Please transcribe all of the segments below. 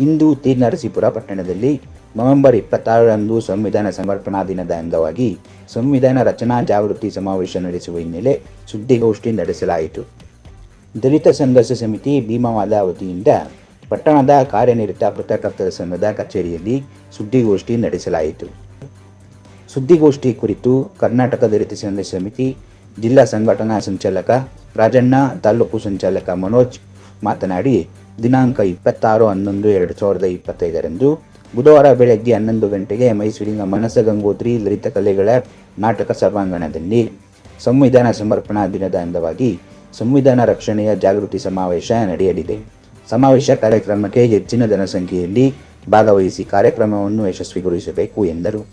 ಇಂದು ತೀರ್ನರಸೀಪುರ ಪಟ್ಟಣದಲ್ಲಿ ನವೆಂಬರ್ ಇಪ್ಪತ್ತಾರರಂದು ಸಂವಿಧಾನ ಸಮರ್ಪಣಾ ದಿನದ ಅಂಗವಾಗಿ ಸಂವಿಧಾನ ರಚನಾ ಜಾಗೃತಿ ಸಮಾವೇಶ ನಡೆಸುವ ಹಿನ್ನೆಲೆ ಸುದ್ದಿಗೋಷ್ಠಿ ನಡೆಸಲಾಯಿತು. ದಲಿತ ಸಂಘರ್ಷ ಸಮಿತಿ ಭೀಮವಾದ ವತಿಯಿಂದ ಪಟ್ಟಣದ ಕಾರ್ಯನಿರತ ಪತ್ರಕರ್ತರ ಸಂಘದ ಕಚೇರಿಯಲ್ಲಿ ಸುದ್ದಿಗೋಷ್ಠಿ ನಡೆಸಲಾಯಿತು. ಸುದ್ದಿಗೋಷ್ಠಿ ಕುರಿತು ಕರ್ನಾಟಕ ದಲಿತ ಸಂಘರ್ಷ ಸಮಿತಿ ಜಿಲ್ಲಾ ಸಂಘಟನಾ ಸಂಚಾಲಕ ರಾಜಣ್ಣ ತಾಲೂಕು ಸಂಚಾಲಕ ಮನೋಜ್ ಮಾತನಾಡಿ ದಿನಾಂಕ ಇಪ್ಪತ್ತಾರು ಹನ್ನೊಂದು ಎರಡು ಸಾವಿರದ ಇಪ್ಪತ್ತೈದರಂದು ಬುಧವಾರ ಬೆಳಗ್ಗೆ ಹನ್ನೊಂದು ಗಂಟೆಗೆ ಮೈಸೂರಿನ ಮನಸ ಗಂಗೋತ್ರಿ ಲಲಿತ ಕಲೆಗಳ ನಾಟಕ ಸಭಾಂಗಣದಲ್ಲಿ ಸಂವಿಧಾನ ಸಮರ್ಪಣಾ ದಿನದ ಅಂಗವಾಗಿ ಸಂವಿಧಾನ ರಕ್ಷಣೆಯ ಜಾಗೃತಿ ಸಮಾವೇಶ ನಡೆಯಲಿದೆ. ಸಮಾವೇಶ ಕಾರ್ಯಕ್ರಮಕ್ಕೆ ಹೆಚ್ಚಿನ ಜನಸಂಖ್ಯೆಯಲ್ಲಿ ಭಾಗವಹಿಸಿ ಕಾರ್ಯಕ್ರಮವನ್ನು ಯಶಸ್ವಿಗೊಳಿಸಬೇಕು ಎಂದರು.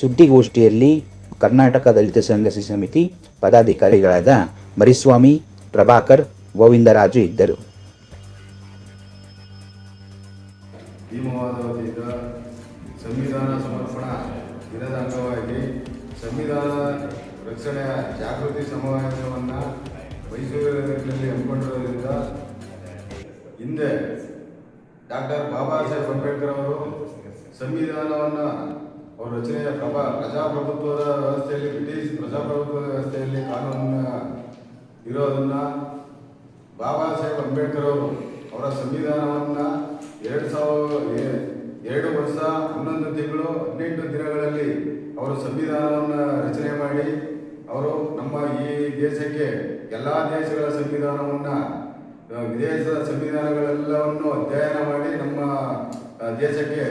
ಸುದ್ದಿಗೋಷ್ಠಿಯಲ್ಲಿ ಕರ್ನಾಟಕ ದಲಿತ ಸಂಘರ್ಷ ಸಮಿತಿ ಪದಾಧಿಕಾರಿಗಳಾದ ಮರಿಸ್ವಾಮಿ, ಪ್ರಭಾಕರ್, ಗೋವಿಂದರಾಜು ಇದ್ದರು. ಭೀಮವಾದ ವತಿಯಿಂದ ಸಂವಿಧಾನ ಸಮರ್ಪಣಾ ದಿನದ ಅಂಗವಾಗಿ ಸಂವಿಧಾನ ರಕ್ಷಣೆಯ ಜಾಗೃತಿ ಸಮಾವೇಶವನ್ನು ಮೈಸೂರಿನಲ್ಲಿ ಹಮ್ಮಿಕೊಂಡಿರೋದ್ರಿಂದ ಹಿಂದೆ ಡಾಕ್ಟರ್ ಬಾಬಾ ಸಾಹೇಬ್ ಅಂಬೇಡ್ಕರ್ ಅವರು ಸಂವಿಧಾನವನ್ನು ಅವರ ರಚನೆಯ ಪ್ರಭಾ ಪ್ರಜಾಪ್ರಭುತ್ವದ ವ್ಯವಸ್ಥೆಯಲ್ಲಿ, ಬ್ರಿಟಿಷ್ ಪ್ರಜಾಪ್ರಭುತ್ವದ ವ್ಯವಸ್ಥೆಯಲ್ಲಿ ಕಾನೂನನ್ನ ಇರೋದನ್ನು ಬಾಬಾ ಸಾಹೇಬ್ ಅಂಬೇಡ್ಕರ್ ಅವರು ಅವರ ಸಂವಿಧಾನವನ್ನ ಎರಡು ಸಾವಿರ ಎರಡು ವರ್ಷ, ಹನ್ನೊಂದು ತಿಂಗಳು, ಹದಿನೆಂಟು ದಿನಗಳಲ್ಲಿ ಅವರು ಸಂವಿಧಾನವನ್ನು ರಚನೆ ಮಾಡಿ, ಅವರು ನಮ್ಮ ಈ ದೇಶಕ್ಕೆ ಎಲ್ಲ ದೇಶಗಳ ಸಂವಿಧಾನವನ್ನು ವಿದೇಶದ ಸಂವಿಧಾನಗಳೆಲ್ಲವನ್ನು ಅಧ್ಯಯನ ಮಾಡಿ ನಮ್ಮ ದೇಶಕ್ಕೆ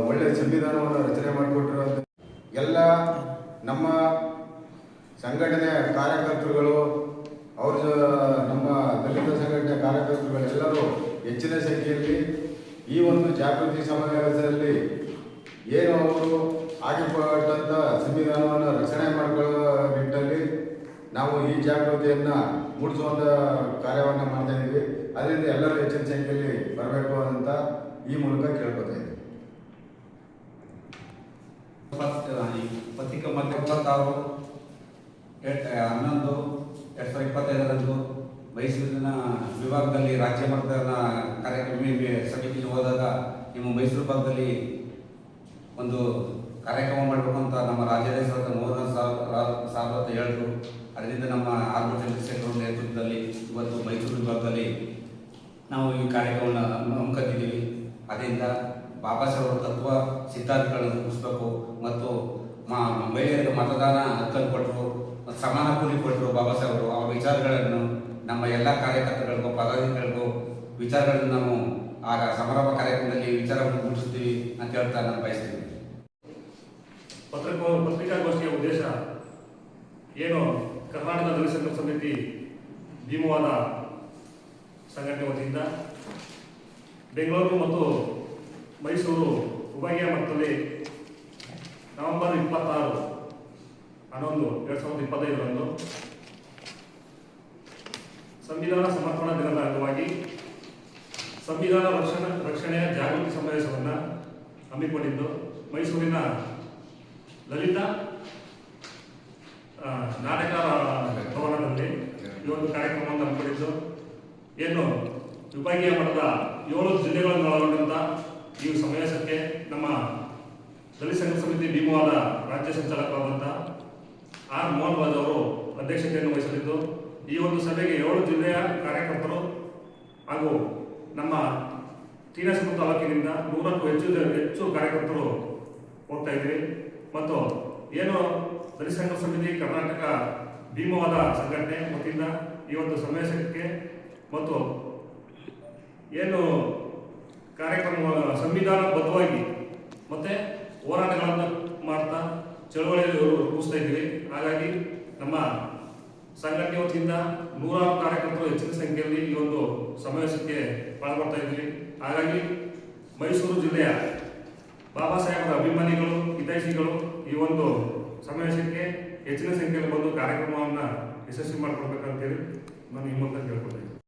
ಒಳ್ಳೆಯ ಒಳ್ಳೆ ಸಂವಿಧಾನವನ್ನು ರಚನೆ ಮಾಡಿಕೊಟ್ಟಿರುವಂಥ ಎಲ್ಲ ನಮ್ಮ ಸಂಘಟನೆಯ ಕಾರ್ಯಕರ್ತರುಗಳು ಅವ್ರ ಜ- ನಮ್ಮ ದಲಿತ ಸಂಘಟನೆ ಕಾರ್ಯಕರ್ತರುಗಳೆಲ್ಲರೂ ಹೆಚ್ಚಿನ ಸಂಖ್ಯೆಯಲ್ಲಿ ಈ ಒಂದು ಜಾಗೃತಿ ಸಮಾವೇಶದಲ್ಲಿ ಏನು ಅವರು ಆಗಿಪಟ್ಟಂತ ಸಂವಿಧಾನವನ್ನು ರಕ್ಷಣೆ ಮಾಡಿಕೊಳ್ಳುವ ನಿಟ್ಟಿನಲ್ಲಿ ನಾವು ಈ ಜಾಗೃತಿಯನ್ನು ಮೂಡಿಸುವಂಥ ಕಾರ್ಯವನ್ನು ಮಾಡ್ತಾ ಇದ್ದೀವಿ ಅದರಿಂದ ಎಲ್ಲರೂ ಹೆಚ್ಚಿನ ಸಂಖ್ಯೆಯಲ್ಲಿ ಬರಬೇಕು ಅಂತ ಈ ಮೂಲಕ ಕೇಳ್ಕೊತಾ ಇದ್ದೀವಿ ಪತ್ರಿಕಾ ಮತ್ತು ಇಪ್ಪತ್ತಾರು ಹನ್ನೊಂದು ಎರಡು ಸಾವಿರದ ಇಪ್ಪತ್ತೈದರಂದು ಮೈಸೂರಿನ ವಿಭಾಗದಲ್ಲಿ ರಾಜ್ಯ ಮಟ್ಟದ ಕಾರ್ಯಕ್ರಮ ಸಮಿತಿಗೆ ಹೋದಾಗ ನಿಮ್ಮ ಮೈಸೂರು ಭಾಗದಲ್ಲಿ ಒಂದು ಕಾರ್ಯಕ್ರಮ ಮಾಡಬೇಕು ಅಂತ ನಮ್ಮ ಸಾವಿರ ಮೋಹನ ಅಂತ ಹೇಳಿದ್ರು. ಅದರಿಂದ ನಮ್ಮ ಆರ್ಮಿ ಚಂದ್ರಶೇಖರ್ ನೇತೃತ್ವದಲ್ಲಿ ಇವತ್ತು ಮೈಸೂರು ವಿಭಾಗದಲ್ಲಿ ನಾವು ಈ ಕಾರ್ಯಕ್ರಮವನ್ನು ಹಮ್ಮಿಕೊಂಡಿದ್ದೀವಿ ಅದರಿಂದ ಬಾಬಾ ಸಾಹೇಬ್ ತತ್ವ ಸಿದ್ಧಾಂತಗಳನ್ನು ಪುಸ್ತಕ ಮತ್ತು ಮಹಿಳೆಯರಿಗೆ ಮತದಾನ ಹಕ್ಕನ್ನು ಕೊಟ್ಟರು ಸಮಾನ ಕೂಲಿ ಕೊಟ್ಟರು ಬಾಬಾ ಸಾಹೇಬರು ಅವರ ವಿಚಾರಗಳನ್ನು ನಮ್ಮ ಎಲ್ಲ ಕಾರ್ಯಕರ್ತರಿಗೂ ಪದಾಧಿಕಾರಿಗಳಿಗೂ ವಿಚಾರಗಳನ್ನು ನಾವು ಆಗ ಸಮಾರಂಭ ಕಾರ್ಯಕ್ರಮದಲ್ಲಿ ವಿಚಾರವನ್ನು ಮುಟ್ಟಿಸ್ತೀವಿ ಅಂತ ಹೇಳ್ತಾ ನಾನು ಬಯಸ್ತೀನಿ. ಪತ್ರಿಕೋ ಪತ್ರಿಕಾಗೋಷ್ಠಿಯ ಉದ್ದೇಶ ಏನು? ಕರ್ನಾಟಕ ದಲಿತ ಸಮಿತಿ ಭೀಮವಾದ ಸಂಘಟನೆ ವತಿಯಿಂದ ಬೆಂಗಳೂರು ಮತ್ತು ಮೈಸೂರು ಉಭಯ ಮಟ್ಟದಲ್ಲಿ ನವೆಂಬರ್ ಇಪ್ಪತ್ತಾರು, ಹನ್ನೊಂದು, ಎರಡು ಸಾವಿರದ ಇಪ್ಪತ್ತೈದರಂದು ಸಂವಿಧಾನ ಸಮರ್ಪಣಾ ದಿನದ ಅಂಗವಾಗಿ ಸಂವಿಧಾನ ರಕ್ಷಣಾ, ರಕ್ಷಣೆಯ ಜಾಗೃತಿ ಸಮಾವೇಶವನ್ನು ಹಮ್ಮಿಕೊಂಡಿದ್ದು ಮೈಸೂರಿನ ಲಲಿತ ನಾಟಕ ಭವನದಲ್ಲಿ ಈ ಒಂದು ಕಾರ್ಯಕ್ರಮವನ್ನು ಹಮ್ಮಿಕೊಂಡಿದ್ದು. ಏನು ವಿಭಾಗೀಯ ಮಟ್ಟದ ಏಳು ಜಿಲ್ಲೆಗಳನ್ನು ಒಳಗೊಂಡಂತ ಈ ಸಮಾವೇಶಕ್ಕೆ ನಮ್ಮ ದಲಿತ ಸಂಘ ಸಮಿತಿ ಭೀಮವಾದ ರಾಜ್ಯ ಸಂಚಾಲಕರಾದಂಥ ಆರ್ ಮೋಹನ್ ಬಾಜ್ ಅವರು ಅಧ್ಯಕ್ಷತೆಯನ್ನು ವಹಿಸಲಿದ್ದು. ಈ ಒಂದು ಸಭೆಗೆ ಏಳು ಜಿಲ್ಲೆಯ ಕಾರ್ಯಕರ್ತರು ಹಾಗೂ ನಮ್ಮ ಶ್ರೀನಿವಾಸಪುರ ತಾಲೂಕಿನಿಂದ ನೂರಕ್ಕೂ ಹೆಚ್ಚು ಹೆಚ್ಚು ಕಾರ್ಯಕರ್ತರು ಹೋಗ್ತಾ ಇದ್ದೀವಿ ಮತ್ತು ಏನು ದಲಿತ ಸಮಿತಿ, ಕರ್ನಾಟಕ ಭೀಮವಾದ ಸಂಘಟನೆ ವತಿಯಿಂದ ಈ ಒಂದು ಸಮಾವೇಶಕ್ಕೆ ಮತ್ತು ಏನು ಕಾರ್ಯಕ್ರಮ ಸಂವಿಧಾನಬದ್ಧವಾಗಿ ಮತ್ತೆ ಹೋರಾಟಗಳನ್ನು ಮಾಡ್ತಾ ಚಳವಳಿಯಲ್ಲಿ ರೂಪಿಸ್ತಾ ಇದ್ದೀವಿ ಹಾಗಾಗಿ ನಮ್ಮ ಸಂಘಟನೆ ವತಿಯಿಂದ ನೂರಾರು ಕಾರ್ಯಕರ್ತರು ಹೆಚ್ಚಿನ ಸಂಖ್ಯೆಯಲ್ಲಿ ಈ ಒಂದು ಸಮಾವೇಶಕ್ಕೆ ಪಾಲ್ಗೊಳ್ತಾ ಇದ್ವಿ ಹಾಗಾಗಿ ಮೈಸೂರು ಜಿಲ್ಲೆಯ ಬಾಬಾ ಸಾಹೇಬರ ಅಭಿಮಾನಿಗಳು, ಹಿತೈಷಿಗಳು ಈ ಒಂದು ಸಮಾವೇಶಕ್ಕೆ ಹೆಚ್ಚಿನ ಸಂಖ್ಯೆಯಲ್ಲಿ ಬಂದು ಕಾರ್ಯಕ್ರಮವನ್ನು ಯಶಸ್ವಿ ಮಾಡಿಕೊಡ್ಬೇಕಂತೇಳಿ ನಾನು ಈ ಮೂಲಕ ಕೇಳ್ಕೊಳ್ತೀನಿ